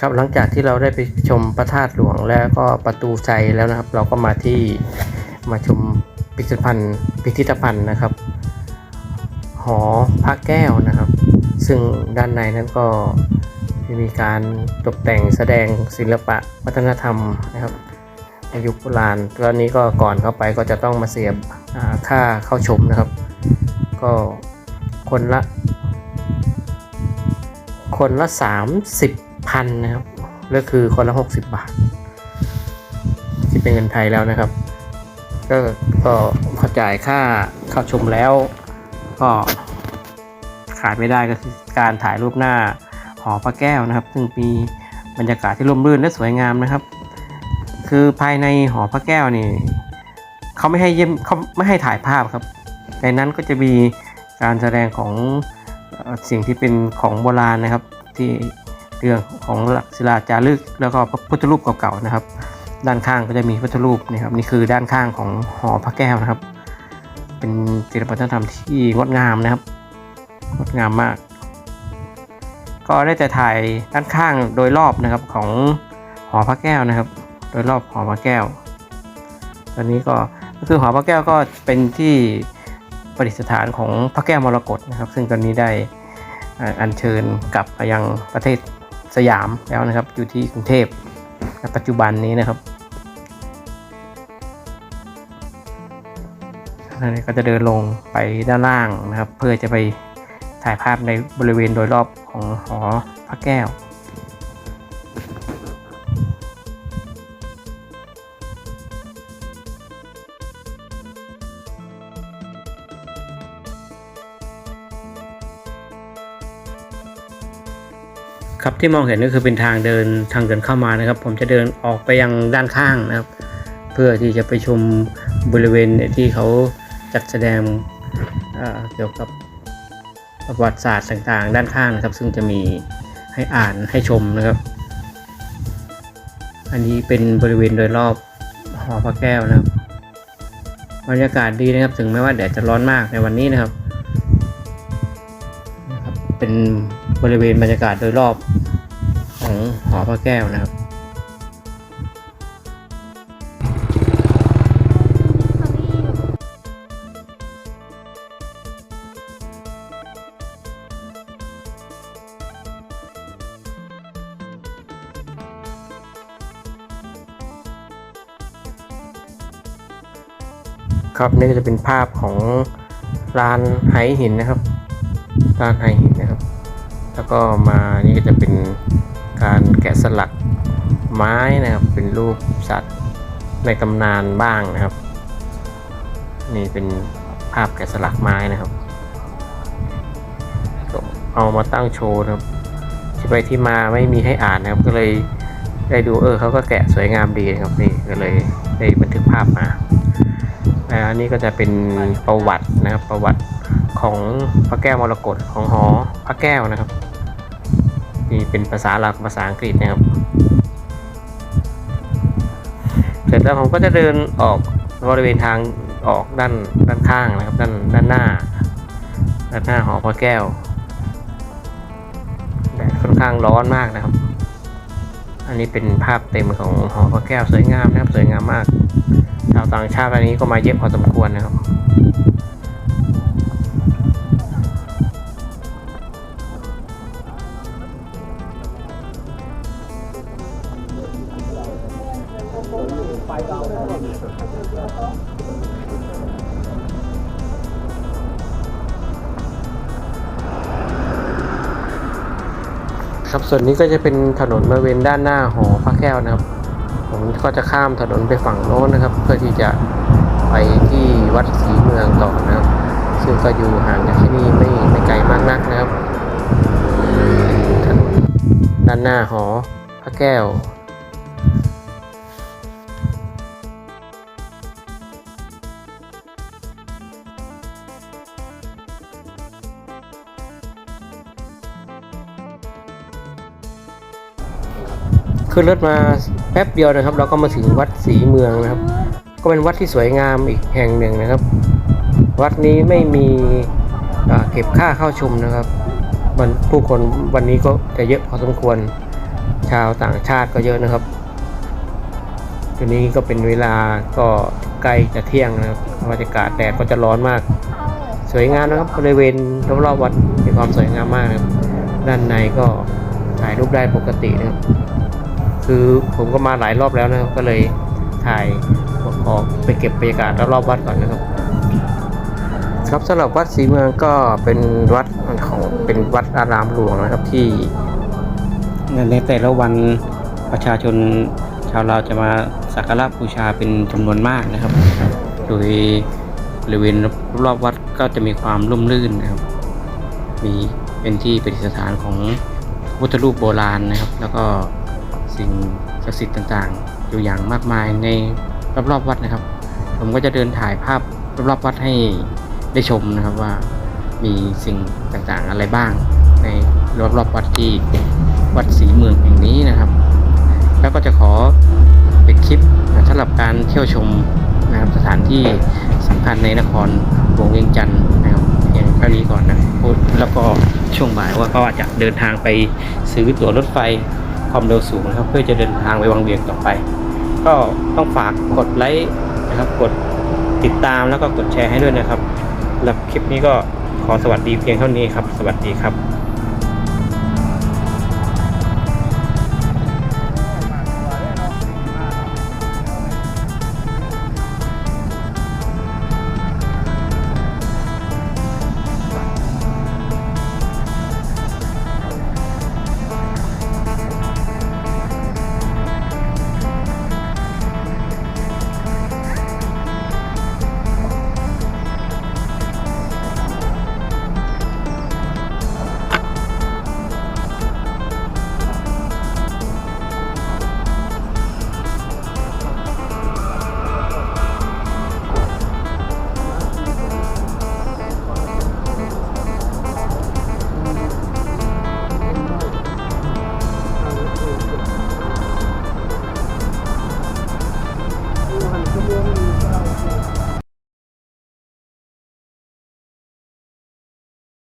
ครับหลังจากที่เราได้ไปชมพระธาตุหลวงแล้วก็ประตูใจแล้วนะครับ เราก็มาที่มาชมพิพิธภัณฑ์พิพิธภัณฑ์นะครับ หอพระแก้วนะครับ ซึ่งด้านในนั้นก็มีการตกแต่งแสดงศิลปะวัฒนธรรมนะครับในยุคโบราณตอนนี้ก็ก่อนเข้าไปก็จะต้องมาเสียบค่าเข้าชมนะครับ ก็คนละ คนละ 30 พันนะครับก็คือคนละ 60 บาท ที่เป็นเงินไทยแล้วนะครับ ก็ก็พอจ่ายค่าเข้าชมแล้ว ก็ขาดไม่ได้ก็คือการถ่ายรูปหน้าหอพระแก้วนะครับ ซึ่งมีบรรยากาศที่ร่มรื่นและสวยงามนะครับ คือภายในหอพระแก้วนี่เขาไม่ให้เยี่ยมเขาไม่ให้ถ่ายภาพครับ ในนั้นก็จะมีการแสดงของสิ่งที่เป็นของโบราณนะครับที่ เรื่องของหลักศิลาจารึก แล้วก็พระพุทธรูปเก่าๆนะครับ ด้านข้างก็จะมีพระพุทธรูปนี่ครับนี่คือด้านข้างของหอพระแก้วนะครับ เป็นศิลปวัฒนธรรมที่งดงามนะครับงดงามมาก ก็ได้แต่ถ่ายด้านข้างโดยรอบนะครับของหอพระแก้วนะครับ โดยรอบหอพระแก้ว ตอนนี้ก็คือหอพระแก้วก็เป็นที่ประดิษฐานของพระแก้วมรกตนะครับ ซึ่งตอนนี้ได้อัญเชิญกลับไปยังประเทศ สยามแล้วนะครับ อยู่ที่กรุงเทพปัจจุบันนี้นะครับนนี้ก็จะเดินลงไปด้านล่างนะครับ เพื่อจะไปถ่ายภาพในบริเวณโดยรอบของหอพระแก้ว ครับที่มองเห็นก็คือเป็นทางเดินทางเดินเข้ามานะครับ ผมจะเดินออกไปยังด้านข้างนะครับ เพื่อที่จะไปชมบริเวณที่เขาจัดแสดงเเกี่ยวกับประวัติศาสตร์ต่างๆ ด้านข้างนะครับ ซึ่งจะมีให้อ่านให้ชมนะครับ อันนี้เป็นบริเวณโดยรอบหอพระแก้วนะครับบรรยากาศดีนะครับ ถึงแม้ว่าแดดจะร้อนมากในวันนี้นะครับ เป็นบริเวณบรรยากาศโดยรอบของหอพระแก้วนะครับครับนี่ก็จะเป็นภาพของร้านไหหินนะครับร้านไหหิน แล้วก็มานี่ก็จะเป็นการแกะสลักไม้นะครับ เป็นรูปสัตว์ในตำนานบ้างนะครับ นี่เป็นภาพแกะสลักไม้นะครับก็เอามาตั้งโชว์นะครับ ที่ไปที่มาไม่มีให้อ่านนะครับ ก็เลยได้ดูเออเขาก็แกะสวยงามดีนะครับนี่ก็เลยได้บันทึกภาพมาอ่าอันนี้ก็จะเป็นประวัตินะครับประวัติของพระแก้วมรกตของหอพระแก้วนะครับ นี่เป็นภาษาหลักภาษาอังกฤษนะครับ เสร็จแล้วผมก็จะเดินออกบริเวณทางออกด้านด้านข้างนะครับ ด้านด้านหน้า ด้านหน้าหอพระแก้วแดดค่อนข้างร้อนมากนะครับ อันนี้เป็นภาพเต็มของหอพระแก้วสวยงามนะครับสวยงามมากชาวต่างชาติอันนี้ก็มาเยอะพอสมควรนะครับ ครับส่วนนี้ก็จะเป็นถนนบริเวณด้านหน้าหอพระแก้วนะครับ ผมก็จะข้ามถนนไปฝั่งโน้นนะครับ เพื่อที่จะไปที่วัดศรีเมืองต่อนะครับ ซึ่งก็อยู่ห่างจากที่นี่ไม่ไม่ไกลมากนักนะครับถนนด้านหน้าหอพระแก้ว ขึ้นรถมาแป๊บเดียวนะครับ เราก็มาถึงวัดศรีเมืองนะครับ ก็เป็นวัดที่สวยงามอีกแห่งหนึ่งนะครับ วัดนี้ไม่มีเก็บค่าเข้าชมนะครับมันผู้คนวันนี้ก็จะเยอะพอสมควรชาวต่างชาติก็เยอะนะครับทีนี้ก็เป็นเวลาก็ใกล้จะเที่ยงนะครับบรรยากาศแดดก็จะร้อนมาก สวยงามนะครับบริเวณรอบๆวัดมีความสวยงามมากนะครับ ด้านในก็ถ่ายรูปได้ปกตินะครับ คือผมก็มาหลายรอบแล้วนะครับ ก็เลยถ่ายออกไปเก็บบรรยากาศรอบๆวัดก่อนนะครับ ครับสำหรับวัดศรีเมืองก็เป็นวัดของเป็นวัดอารามหลวงนะครับที่ในแต่ละวันประชาชนชาวเราวจะมาสักการะบูชาเป็นจำนวนมากนะครับ โดยบริเวณรอบๆวัดก็จะมีความร่มรื่นนะครับ มีเป็นที่ประดิษฐานของพระพุทธรูปโบราณนะครับ แล้วก็ สิ่งศักดิ์สิทธิ์ต่างๆ อยู่อย่างมากมายในรอบๆวัดนะครับ ผมก็จะเดินถ่ายภาพรอบๆวัดให้ได้ชมนะครับว่ามีสิ่งต่างๆอะไรบ้าง ในรอบๆวัดที่วัดศรีเมืองแห่งนี้นะครับ แล้วก็จะขอเป็นคลิปสำหรับการเที่ยวชมนะครับสถานที่สำคัญในนครหลวงเวียงจันทร์นะครับเพียงเท่านี้ก่อนนะแล้วก็ช่วงบ่ายว่าก็อาจจะเดินทางไปซื้อตั๋วรถไฟ ความเร็วสูงนะครับ เพื่อจะเดินทางไปวังเวียงต่อไป ก็ต้องฝากกดไลค์นะครับ กดติดตามแล้วก็กดแชร์ให้ด้วยนะครับสำหรับคลิปนี้ก็ขอสวัสดีเพียงเท่านี้ครับ สวัสดีครับ